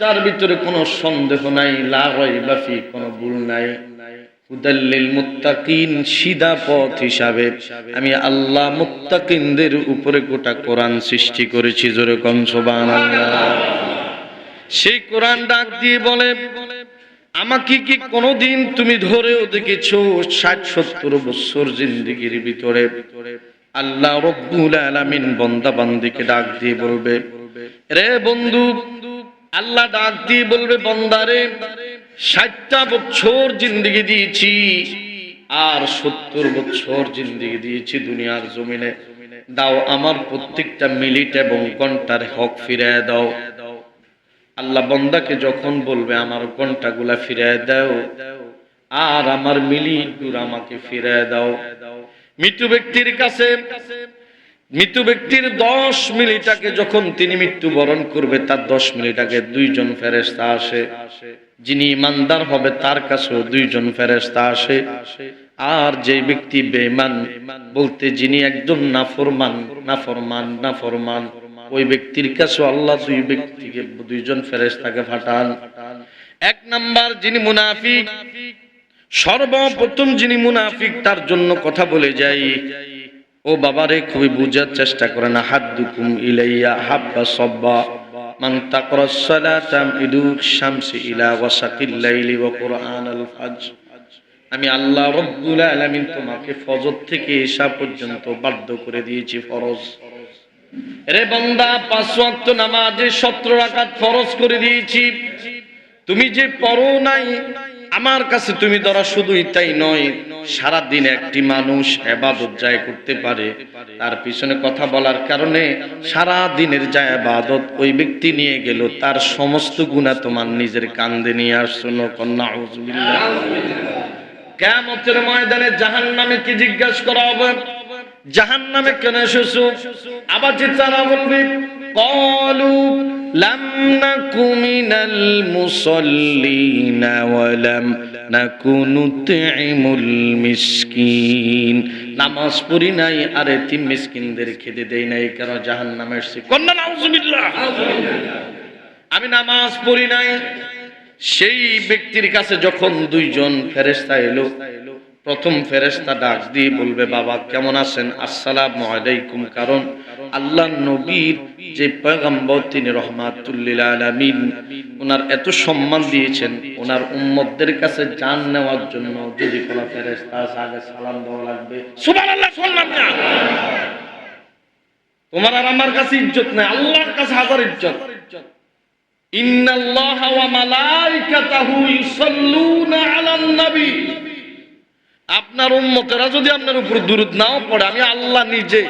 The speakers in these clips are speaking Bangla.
তার ভিতরে কোনো সন্দেহ নাই বাফি কোনো ভুল নাই। হুদাল্লিল মুত্তাকিন, সিধা পথ হিসাবে। আমি আল্লাহ মুত্তাকিনদের উপরে গোটা কোরআন সৃষ্টি করেছি, জোরে কম সুবহানাল্লাহ। সেই কোরআন ডাক দিয়ে বলে, আমাকে কি কোনোদিন তুমি ধরেও দেখেছ ষাট, সত্তর বছর জিন্দিগির ভিতরে? আল্লাহ রব্বুল আলামিন বন্দা বান্দিকে ডাক দিয়ে বলবে, রে বন্ধু আল্লাহ ডাক দিয়ে বলবে, বন্দারে, ষাটটা বছর জিন্দিগি দিয়েছি আর সত্তর বছর জিন্দিগি দিয়েছি দুনিয়ার জমিনে। দাও আমার প্রত্যেকটা মিনিট এবং ঘণ্টার হক ফিরে দাও। আল্লাহ বন্দাকে যখন বলবে, আমার ঘন্টাগুলা ফিরে দাও আর আমার মিলিটগুলো আমাকে ফিরে দাও। মৃত্যু ব্যক্তির কাছে মৃত্যু ব্যক্তির দশ মিনিটাকে যখন তিনি মৃত্যুবরণ করবে, তার দশ মিনিটাকে দুইজন ফেরেস্তা আসে। যিনি ইমানদার হবে, তার কাছেও দুইজন ফেরেস্তা আসে। আর যে ব্যক্তি বেমান বলতে যিনি একজন নাফরমান নাফরমান নাফরমান, ওই ব্যক্তির কাছে আল্লাহ দুই ব্যক্তিকে, দুইজন ফেরেস্তাকে ফাটান এক নাম্বার যিনি মুনাফিক, সর্বপ্রথম যিনি মুনাফিক, তার জন্য কথা বলে যাই। ও বাবারে, খুবই বুঝার চেষ্টা করেন হাদ্দুকুম ইলাইয়া হাব্বা সব্বা মান ইদুক শামসি ইলা ওয়াসাকিল লাইলি ওয়া কুরআনাল ফাজর। আমি আল্লাহ রব্বুল আলামিন তোমাকে ফজর থেকে ঈশা পর্যন্ত বাধ্য করে দিয়েছি ফরজ। রে বান্দা, পাঁচ ওয়াক্ত নামাজে 17 রাকাত ফরজ করে দিয়েছি। তুমি যে পড়ো নাই আমার কাছে তুমি ধরা শুধু তাই নয় সারা দিন একটি মানুষ এবাদত যায় করতে পারে, তার পিছনে কথা বলার কারণে সারা দিনের যায় এবাদত ওই ব্যক্তি নিয়ে গেল, তার সমস্ত গুণা তোমার নিজের কান্দে নিয়ে আসছো কন্যা কেমতের ময়দানে জাহান নামে কি জিজ্ঞাসা করা হবে? জাহান নামে কেন এসেছো আবার যে তারা বলবে কলু لم نك من المصلين ولم نكن نطعم المسكين নামাজ পড়ি নাই আর এতিম মিসকিনদের খেতে দেই নাই কেন জাহান নামে এসছি কন্যা নাউজুবিল্লাহ আমি নামাজ পড়ি নাই সেই ব্যক্তির কাছে যখন দুইজন ফেরেস্তা এলো প্রথম ফেরেস্তা ডাক দিয়ে বলবে, বাবা, কেমন আছেন? আসসালামু আলাইকুম। কারণ আল্লাহ নবীর যে পয়গম্বর, তিনি রহমাতুল্লিল আলামিন, ওনার এত সম্মান দিয়েছেন, ওনার উম্মতদের কাছে জান নেওয়ার জন্য যদি কোনো ফেরেস্তা আগে সালাম দেওয়া লাগবে। শুনলাম না। তোমার আর আমার কাছে ইজ্জত নাই, আল্লাহর কাছে হাজার ইজ্জত। ইন্নাল্লাহা ওয়া মালাইকাতাহু ইউসাল্লুনা আলান নবী। আপনার উম্মতেরা যদি আপনার উপর দুরুদ নাও পড়ে, আমি আল্লাহ নিজে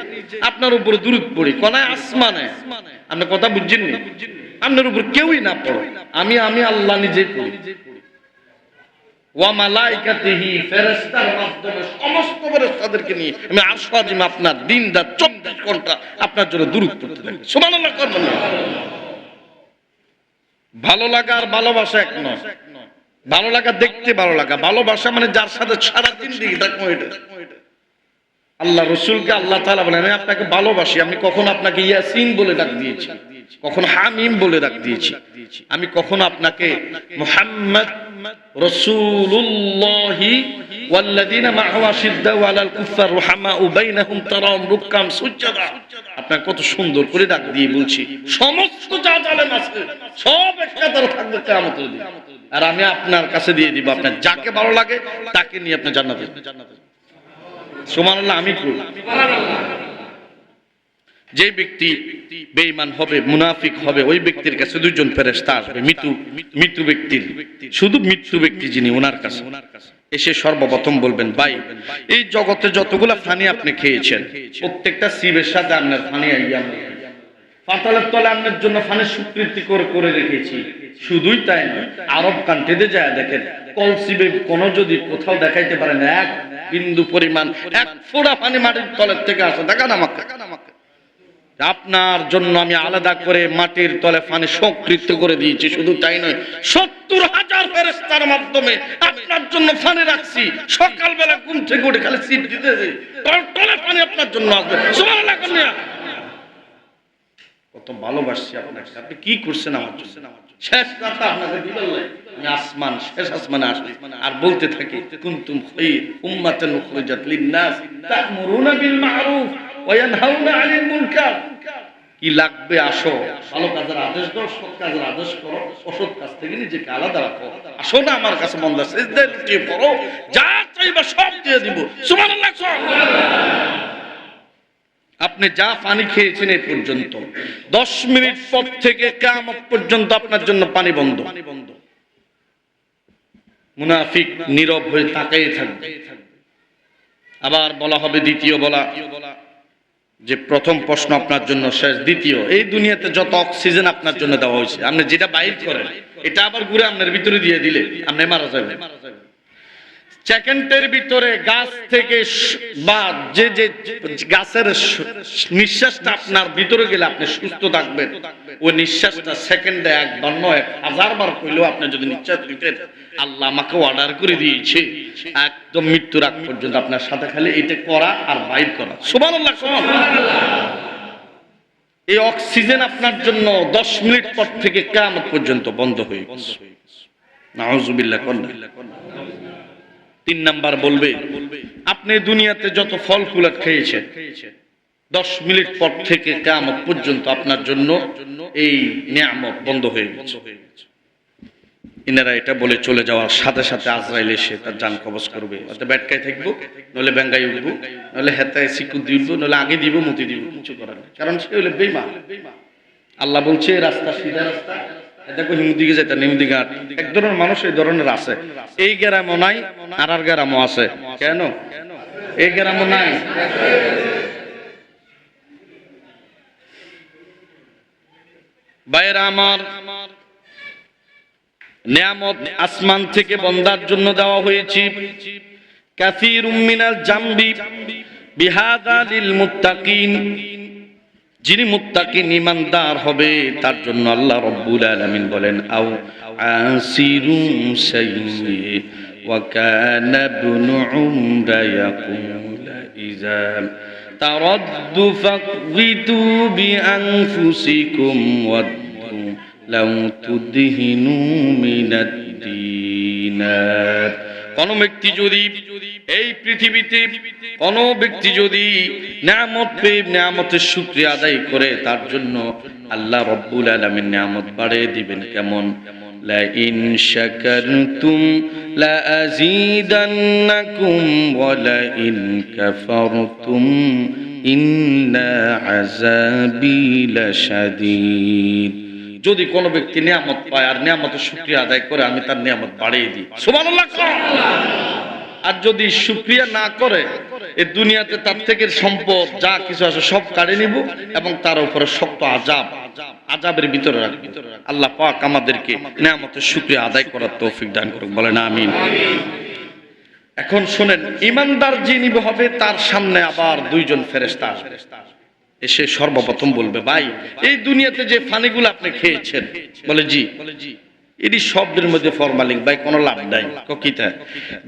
আপনার উপর দুরুদ পড়ি। কোনায় আসমানে। আপনি কথা বুঝছেন নি আপনার উপর কেউই না পড়ে আমি আমি আল্লাহ নিজে পড়ি। ওয়া মালাইকাতিহি ফেরেশতার মাধ্যমে সমস্ত ফেরেশতাদেরকে নিয়ে আমি আরশ আপনার দিন রাত 24 ঘণ্টা আপনার জন্য দুরুদ পড়তে থাকি। সুবহানাল্লাহ করবেন ভালো লাগা আর ভালোবাসা এক নয়। ভালো লাগা দেখতে ভালো লাগা ভালোবাসা মানে যার সাথে সারাদিন দিকে থাকবো এটা আল্লাহ রসুলকে আল্লাহ তাআলা বলেন আমি আপনাকে ভালোবাসি আমি কখন আপনাকে ইয়াসিন বলে ডাক দিয়েছি কখন হামিম বলে ডাক দিয়েছি আমি কখন আপনাকে মুহাম্মদ রসুল্লাহি والذين معه أشداء على الكفار رحماء بينهم تراهم ركعا سجدا আপনাকে কত সুন্দর করে ডাক দিয়ে বলছি সমস্ত যা জালেম আছে সব একসাথে থাকবে কিয়ামতের দিন আর আমি আপনার কাছে দিয়ে দিব, আপনার যাকে ভালো লাগে, তাকে নিয়ে আপনি জান্নাতে সুবহানাল্লাহ, আমি করব যে ব্যক্তি বেঈমান হবে, মুনাফিক হবে, ওই ব্যক্তির কাছে দুজন ফেরেশতা আসবে, মৃত্যু মৃত্যু ব্যক্তির শুধু মৃত্যু ব্যক্তি যিনি ওনার কাছে। এসে সর্বপ্রথম বলবেন, ভাই, এই জগতে যতগুলা ফানি আপনি খেয়েছেন, প্রত্যেকটা শিবের সাথে আপনার ফানি আইয়া পাতালের তলে আপনার জন্য ফানি স্বীকৃতি করে রেখেছি। শুধুই তাই নয়, আরব কান্ট্রিতে যায় দেখেন কলসিবে কোনো যদি কোথাও দেখাইতে পারেন এক বিন্দু পরিমাণ, এক ফোড়া পানি মাটির তলের থেকে আসে। দেখান আমাকে। আপনার জন্য আমি আলাদা করে মাটির তলে পানি সংকৃত করে দিয়েছি, শুধু তাই নয়, সত্তর হাজার ফেরেস্তার মাধ্যমে আপনার জন্য পানি রাখছি। সকালবেলা ঘুম থেকে উঠে খালি সিট দিতেছি, তলে পানি আপনার জন্য আসবে। সুবহানাল্লাহ, কন্যা। কত ভালোবাসছি আপনাকে। আপনি কি করছেন আমার জন্য? শেষ রাতে আপনাকে দিবেন আমি আসমান, শেষ আসমানে আসি আর বলতে থাকি তা'মুরুনা বিল মা'রুফ ওয়া ইয়ানহাউনা 'আনিল মুনকার। কি লাগবে আসো। ভালো কাজের আদেশ দাও, সৎ কাজের আদেশ করো, অসৎ কাজ থেকে নিজেকে আলাদা রাখো। আসো না আমার কাছে সেজদায় লুটিয়ে পড়ো। যা চাইবা সব দিয়ে দিব। সুবহানাল্লাহ। আপনি যা পানি খেয়েছেন এই পর্যন্ত। দশ মিনিট পর থেকে কেমন পর্যন্ত আপনার জন্য পানি বন্ধ। মুনাফিক নীরব হয়ে তাকাই থাকবে। আবার বলা হবে দ্বিতীয় বলা, যে প্রথম প্রশ্ন আপনার জন্য শেষ, দ্বিতীয়, এই দুনিয়াতে যত অক্সিজেন আপনার জন্য দেওয়া হয়েছে, আপনি যেটা বাইর করেন, এটা আবার ঘুরে আপনার ভিতরে দিয়ে দিলে, আপনি মারা যাবেন। সেকেন্ডের ভিতরে গাছ থেকে বা যে যে গাছের নিঃশ্বাসটা আপনার ভিতরে গেলে আপনি সুস্থ থাকবেন। ওই নিঃশ্বাসটা সেকেন্ডে একবার নয়, হাজার বার কইলেও আপনি যদি নিঃশ্বাস দিতেন আল্লাহ আমাকে অর্ডার করে দিয়েছে। একদম মৃত্যুর আগ পর্যন্ত আপনার সাথে খালি এটা করা আর বাইর করা। সুবান আল্লাহ এই অক্সিজেন আপনার জন্য দশ মিনিট পর থেকে কেমন পর্যন্ত বন্ধ হয়ে গেছে। নাউজুবিল্লাহ কন্যা তিন নাম্বার বলবে, আপনি দুনিয়াতে যত ফল ফুলাট খেয়েছেন, দশ মিনিট পর থেকে কেমন পর্যন্ত আপনার জন্য এই নিয়ামত বন্ধ হয়ে গেছে। ইনারা এটা বলে চলে যাওয়ার সাথে সাথে আজরাইল এসে তার যান কবজ করবে। অর্থাৎ ব্যাটকায় থাকব নলে ব্যাঙ্গাই উঠবো নলে হেতায় সিকু দিব নলে আগে দিব, মতি দিব, কিছু করার কারণ সে হলে বেমা আল্লাহ বলছে, রাস্তা সিধা রাস্তা আমার নিয়ামত আসমান থেকে বন্দার জন্য দেওয়া হয়েছে। কাসির মিনাল জাম্বি বিহাদা লিল মুত্তাকিন। যিনি মুত্তাকিন ইমানদার হবে তার জন্য আল্লাহ রব্বুল আলামিন বলেন আও আসিরুম সাইয়্যি ওয়া কানা ইবনু উমরা ইয়াকুল ইযা ترد فاقبتوا بأنفسكم ودوا لو تدهنوا من الدينار কোন ব্যক্তি যদি এই পৃথিবীতে কোন ব্যক্তি যদি নিয়ামত পেয়ে নিয়ামতের শুকরিয়া আদায় করে তার জন্য আল্লাহ রব্বুল আলামিন নিয়ামত বাড়িয়ে দিবেন কেমন لئن شكرتم لأزيدنكم ولئن كفرتم إن عذابي لشديد যদি কোনো ব্যক্তি নিয়ামত পায় আর নিয়ামতের শুক্রিয়া আদায় করে আমি তার নিয়ামত বাড়িয়ে দিই সুবহানাল্লাহ কও। আর যদি শুক্রিয়া না করে, এই দুনিয়াতে তার থেকে সম্পদ যা কিছু আছে সব কাড়ে নিব এবং তার উপরে শক্ত আজাব, আজাবের ভিতরে রাখব। আল্লাহ পাক আমাদেরকে নিয়ামতের শুক্রিয়া আদায় করার তৌফিক দান করুক। বলেন আমিন। এখন শুনেন, ইমানদার যিনি হবে, তার সামনে আবার দুইজন ফেরেস্তা এসে সর্বপ্রথম বলবে, ভাই, এই দুনিয়াতে যে ফানিগুলো আপনি খেয়েছেন? বলে, জি। এটি শব্দের মধ্যে ফরমালিং ভাই, কোনো লাভ নাই কিতা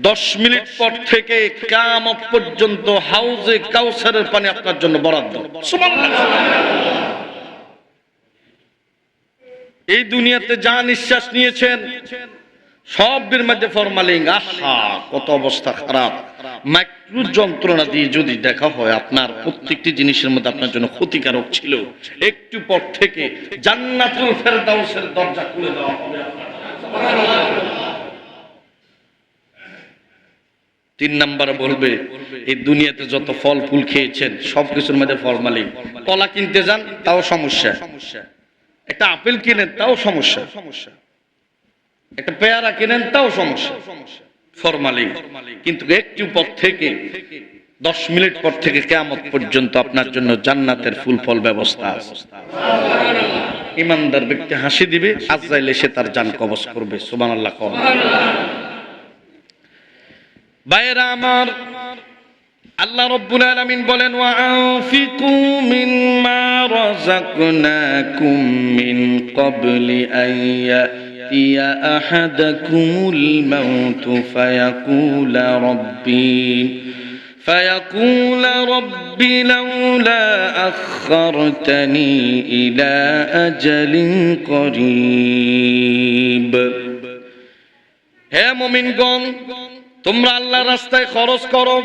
দশ মিনিট পর থেকে কাম পর্যন্ত হাউজে কাউসারের পানি আপনার জন্য বরাদ্দ। এই দুনিয়াতে যা নিঃশ্বাস নিয়েছেন সবের মধ্যে ফরমালিং আহা, কত অবস্থা খারাপ। মাইক্রো যন্ত্রণা দিয়ে যদি দেখা হয় আপনার প্রত্যেকটি জিনিসের মধ্যে আপনার জন্য ক্ষতিকারক ছিল, একটু পর থেকে জান্নাতুল ফেরদাউসের দরজা খুলে দেওয়া হবে তিন নাম্বারে বলবে, এই দুনিয়াতে যত ফল ফুল খেয়েছেন, সব কিছুর মধ্যে ফরমালিন কলা কিনতে যান, তাও সমস্যা। সমস্যা একটা আপেল কিনেন, তাও সমস্যা সমস্যা। একটা পেয়ারা কিনেন, তাও সমস্যা। ফরমালিন। কিন্তু একটু পর থেকে, দশ মিনিট পর থেকে কেমন পর্যন্ত আপনার জন্য জান্নাতের ফুল ফল ব্যবস্থা ইমানদার ব্যক্তি হাসি দিবে আজরাইল এসে তার জান কবজ করবে, সুবহানাল্লাহ কম বাইরা আমার, আল্লাহ রব্বুল আলামিন বলেন, ওয়া আনফিকু মিম্মা রাযাকনাকুম মিন ক্বাবলি আন ইয়াতিয়া আহাদাকুমুল মাউত ফায়াকুলা রাব্বি فيقول رب لولا أخرتني إلى أجل قريب হে মুমিনগণ তোমরা আল্লাহর রাস্তায় খরচ করো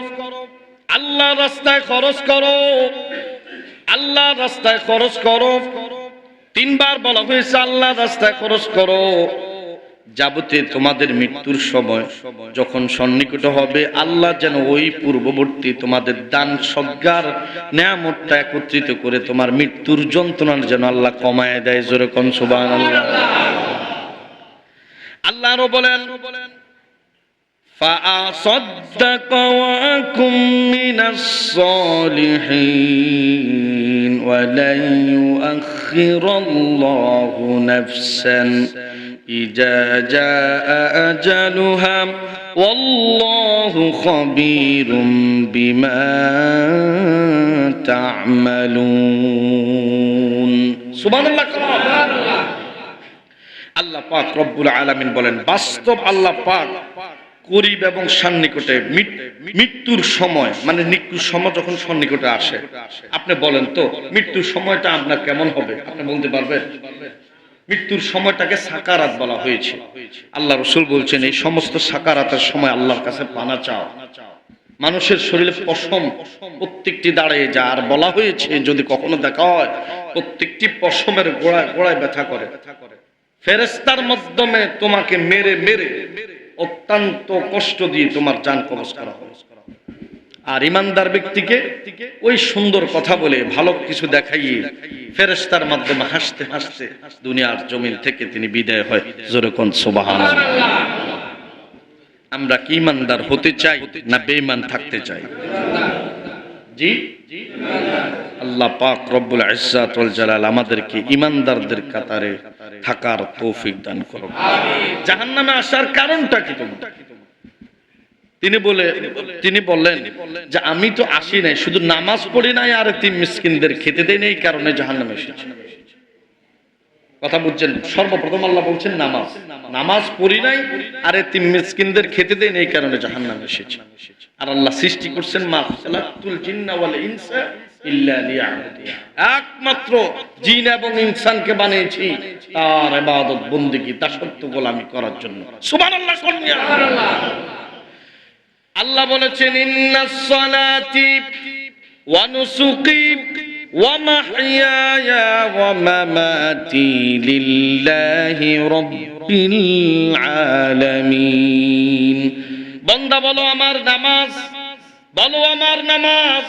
আল্লাহর রাস্তায় খরচ করো আল্লাহর রাস্তায় খরচ করো তিনবার বলা হয়েছে আল্লাহর রাস্তায় খরচ করো যাবতে তোমাদের মৃত্যুর সময় যখন সন্নিকট হবে আল্লাহ যেন ওই পূর্ববর্তী তোমাদের দান সজ্ঞার নিয়ামতটা একত্রিত করে তোমার মৃত্যুর যন্ত্রণার যেন আল্লাহ কমায় দেয় জোরে কন সুবান আল্লাহ আল্লাহ আরো বলেন فأصدق وأكن من الصالحين ولن يؤخر الله نفسا إذا جاء أجلها والله خبير بما تعملون سبحان الله আল্লাহ পাক রব্বুল আলামিন বলেন বাস্তব আল্লাহ পাক করিব এবং সন্নিকটে মৃত্যুর সময় মানে মৃত্যুর সময় যখন সন্নিকটে আসে, আপনি বলেন তো, মৃত্যুর সময়টা আপনার কেমন হবে? আপনি বলতে পারবেন? মৃত্যুর সময়টাকে সাকারাত বলা হয়েছে। আল্লাহ রসুল বলছেন, এই সমস্ত সাকারাতের সময় আল্লাহর কাছে পানা চাও। মানুষের শরীরে পশম প্রত্যেকটি দাঁড়িয়ে যা আর বলা হয়েছে, যদি কখনো দেখা হয়, প্রত্যেকটি পশমের গোড়ায় গোড়ায় ব্যথা করে। ফেরেস্তার মাধ্যমে তোমাকে মেরে মেরে মেরে অত্যন্ত কষ্ট দিয়ে তোমার যান কবজ করা হবে। আর ইমানদার ব্যক্তিকে ওই সুন্দর কথা বলে ভালো কিছু দেখাইয়ে ফেরেস্তার মাধ্যমে হাসতে হাসতে দুনিয়ার জমিন থেকে তিনি বিদায় হয়। যেরকম সোবাহান আমরা কি ইমানদার হতে চাই না বেঈমান থাকতে চাই? জি? আল্লাহ পাক রব্বুল ইজ্জাত ওয়াল জালাল আমাদেরকে ইমানদারদের কাতারে থাকার তৌফিক দান করুন জাহান্নামে আসার কারণটা কি তোমরা? তিনি বলে তিনি বললেন যে আমি তো আসি নাই শুধু নামাজ পড়ি নাই আর তিন মিসকিনদের খেতে দেই নাই এই কারণে জাহান্নামে এসেছি। কথা বুঝছেন সর্বপ্রথম আল্লাহ বলছেন নামাজ। নামাজ পড়ি নাই, আর তিন মিসকিনদের খেতে দেয় নাই, এই কারণে জাহান্নামে এসেছি। আর আল্লাহ সৃষ্টি করছেন মা খালাকতুল ইনসা একমাত্র জিন এবং ইনসানকে বানিয়েছি, তার ইবাদত, বন্দেগী দাসত্ব গোলামি করার জন্য। সুবহানাল্লাহ কন্যা আল্লাহ। বলেছেন, ইন্নাস সালাতি ওয়া মামাতি লিল্লাহি রাব্বিল আলামিন বান্দা, বলো আমার নামাজ, বলো আমার নামাজ,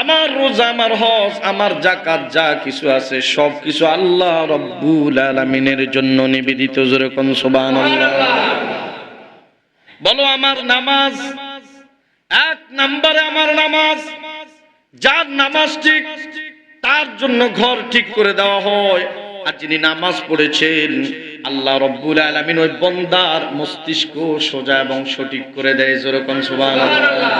আমার রোজা, আমার হজ, আমার জাকাত যা কিছু আছে, সব কিছু আল্লাহ রব্বুল আলামিনের জন্য নিবেদিত যেরকম সুবহানাল্লাহ। বলো আমার নামাজ, এক নম্বরে আমার নামাজ, যার নামাজ ঠিক তার জন্য ঘর ঠিক করে দেওয়া হয়, আর যিনি নামাজ পড়েছেন, আল্লাহ রব্বুল আলামিন ওই বন্দার মস্তিষ্ক সোজা এবং সঠিক করে দেয় যেরকম সুবহানাল্লাহ।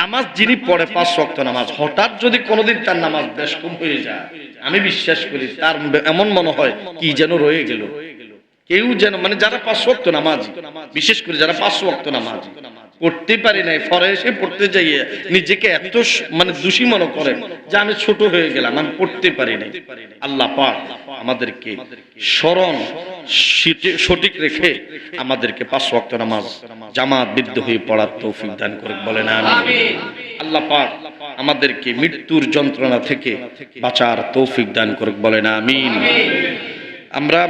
নামাজ যিনি পড়ে পাঁচ ওয়াক্ত নামাজ, হঠাৎ যদি কোনোদিন তার নামাজ বেশ কম হয়ে যায়, আমি বিশ্বাস করি তার এমন মনে হয় কি যেন রয়ে গেল। কেউ যেন মানে যারা পাঁচ ওয়াক্ত নামাজ, বিশেষ করে যারা পাঁচ ওয়াক্ত নামাজ পড়তে পারি নাই, ফরে এসে পড়তে যাইয়ে নিজেকে এত মানে দোষী মনে করে যে আমি ছোট হয়ে গেলাম, আমি পড়তে পারি নাই। আল্লাহ পাক আমাদেরকে স্মরণ সঠিক রেখে আমাদেরকে পাঁচ ওয়াক্ত নামাজ জামাত বিদ্ধ হয়ে পড়ার তৌফিক দান করে বলেন আমি আল্লাহ পাক আমাদেরকে মৃত্যুর যন্ত্রণা থেকে বাঁচার তৌফিক দান করে বলেন আমিন। আমরা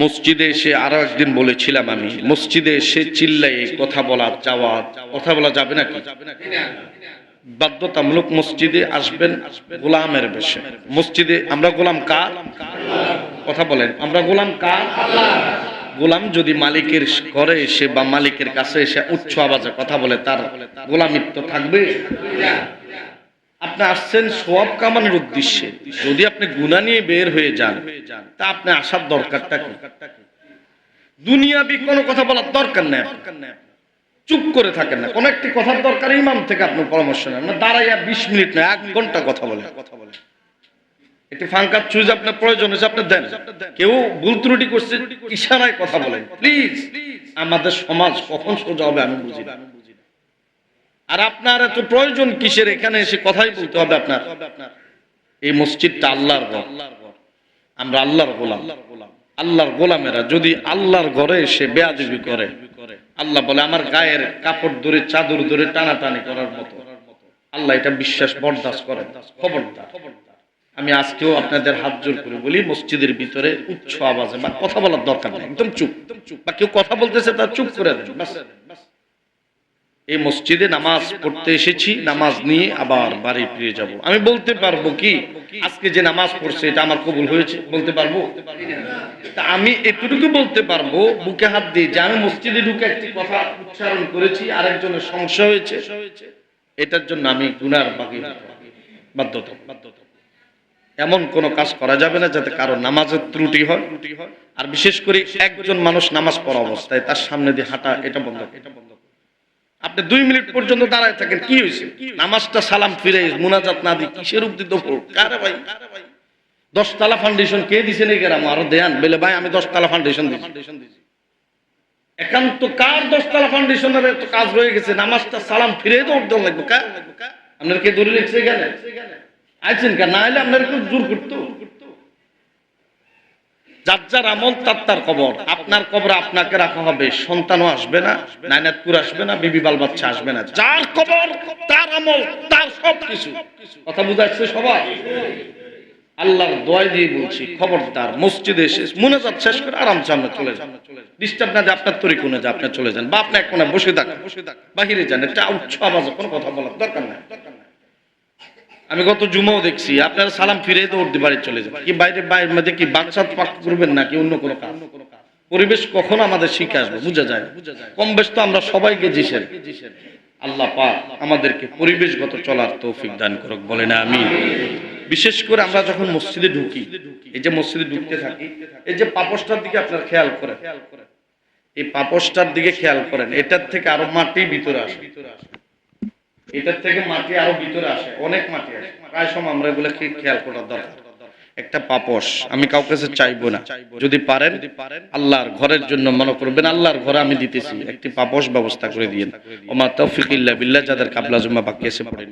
মসজিদে এসে আরও একদিন বলেছিলাম আমি, মসজিদে এসে চিল্লাই কথা বলা যাওয়া, কথা বলা যাবে না বাধ্যতামূলক মসজিদে আসবেন গোলামের বেশে। মসজিদে আমরা গোলাম কার? কথা বলেন, আমরা গোলাম কার? গোলাম যদি মালিকের ঘরে এসে বা মালিকের কাছে এসে উচ্চ আওয়াজে কথা বলে, তার গোলামিত্ব থাকবে? আপনি আসছেন সব কামানোর উদ্দেশ্যে। যদি আপনি গুণা নিয়ে বের হয়ে যান, তা আপনি আসার দরকারটা কি? দুনিয়াবি কোনো কথা বলার দরকার নেই চুপ করে থাকেন না। কোন একটি কথার দরকার ইমাম থেকে আপনি পরামর্শ নেন। না, দাঁড়াইয়া বিশ মিনিট না, এক ঘণ্টা কথা বলে কথা বলে একটি ফাঙ্কার চুজ আপনার প্রয়োজন হয়েছে, আপনি দেন। কেউ ভুল ত্রুটি করছে, ইশারায় কথা বলেন। প্লিজ, আমাদের সমাজ কখন সোজা হবে আমি বুঝি আর আপনার এত প্রয়োজন কিসের? এখানে এসে কথাই বলতে হবে আপনার। এই মসজিদটা আল্লাহর ঘর। আমরা আল্লাহর গোলাম। আল্লাহর গোলামেরা যদি আল্লাহর ঘরে এসে বেয়াদবি করে, আল্লাহ বলে, আমার গায়ের কাপড় ধরে, চাদর ধরে টানাটানি করার মতো। আল্লাহ এটা বিশ্বাস বরদাস্ত করে খবরদার। আমি আজকেও আপনাদের হাত জোর করে বলি, মসজিদের ভিতরে উচ্চ আওয়াজে বা কথা বলার দরকার নেই। একদম চুপ। বা কেউ কথা বলতেছে তার চুপ করে দেন। এই মসজিদে নামাজ পড়তে এসেছি, নামাজ নিয়ে আবার বাড়ি ফিরে যাব। আমি বলতে পারব কি, আজকে যে নামাজ পড়ছে, এটা আমার কবুল হয়েছে? বলতে পারব? তা আমি এতটুকু বলতে পারব বুকে হাত দিয়ে যে আমি মসজিদে ঢুকে একটি কথা উচ্চারণ করেছি, আরেকজনের সমস্যা হয়েছে। এটার জন্য আমি গুনার বাকি বাধ্যতা। এমন কোন কাজ করা যাবে না যাতে কারও নামাজের ত্রুটি হয়। আর বিশেষ করে একজন মানুষ নামাজ পড়া অবস্থায় তার সামনে দিয়ে হাঁটা এটা বন্ধ এটা বন্ধ। আপনি দুই মিনিট পর্যন্ত দাঁড়ায় থাকেন, কি হয়েছে? নামাজটা সালাম ফিরে মুনাজাত না দি কিসের উদ্দিত কারে ভাই? দশতলা ফাউন্ডেশন কে দিছে নাকি গ্রাম আরও দেন বলে, ভাই, আমি দশতলা ফাউন্ডেশন ফাউন্ডেশন দিছি। একান্ত কার দশতলা ফাউন্ডেশনের এত কাজ রয়ে গেছে? নামাজটা সালাম ফিরে দৌড় দেওয়া লাগবে, কা? আপনার কে দৌড়ে রেখেছে এখানে? আইছেন কা? না হলে আপনার জোর করতো। যার যার আমল তার তার কবর। আপনার কবর আপনাকে রাখা হবে, সন্তানও আসবে না নাইনাতপুর আসবে না, বিবি বাল বাচ্চা আসবে না। যার কবর, তার আমল, তার সব কিছু কথা বুঝাচ্ছে সবাই? আল্লাহর দোয়াই দিয়ে বলছি, খবরদার, মসজিদে এসে মুনাজাত শেষ করে আরামসে আমরা চলে যান ডিস্টার্ব না যে আপনার তরি কোনে যে আপনি চলে যান। বা আপনি এক কোণে বসে থাকেন বসে থাকেন, বাহিরে যান, একটা উচ্চ আওয়াজে কোনো কথা বলার দরকার নাই। আমি গত জুমাও দেখছি, আপনারা সালাম ফিরে দৌড় দিয়ে বাড়ি চলে যান কি বাইরে বাইরের মধ্যে কি বাচ্চা পাক করবেন নাকি অন্য কোনো কাজ? পরিবেশ কখন আমাদের শিখে আসবে, বুঝা যায়? কম বেশ তো আমরা সবাইকে জিসেন আল্লাহ পাক আমাদেরকে পরিবেশগত চলার তৌফিক দান করুক বলে না আমি বিশেষ করে আমরা যখন মসজিদে ঢুকি, এই যে মসজিদে ঢুকতে থাকি, এই যে পাপসটার দিকে আপনার খেয়াল করেন। এই পাপসটার দিকে খেয়াল করেন, এটার থেকে আরও মাটি ভিতরে আসে। এটার থেকে মাটি আরও ভিতরে আসে। অনেক মাটি আসে। প্রায় সময় আমরা এগুলো খেয়াল করার দরকার। একটা পাপস আমি কাউকে চাইব না। যদি পারেন, আল্লাহর ঘরের জন্য মনে করবেন, আল্লাহর ঘরে আমি দিতেছি। একটি পাপস ব্যবস্থা করে দিয়েন। ওমা তৌফিক ইল্লা বিল্লাহ, যাদের কাবলা জুম্মা বাকি এসে পড়েন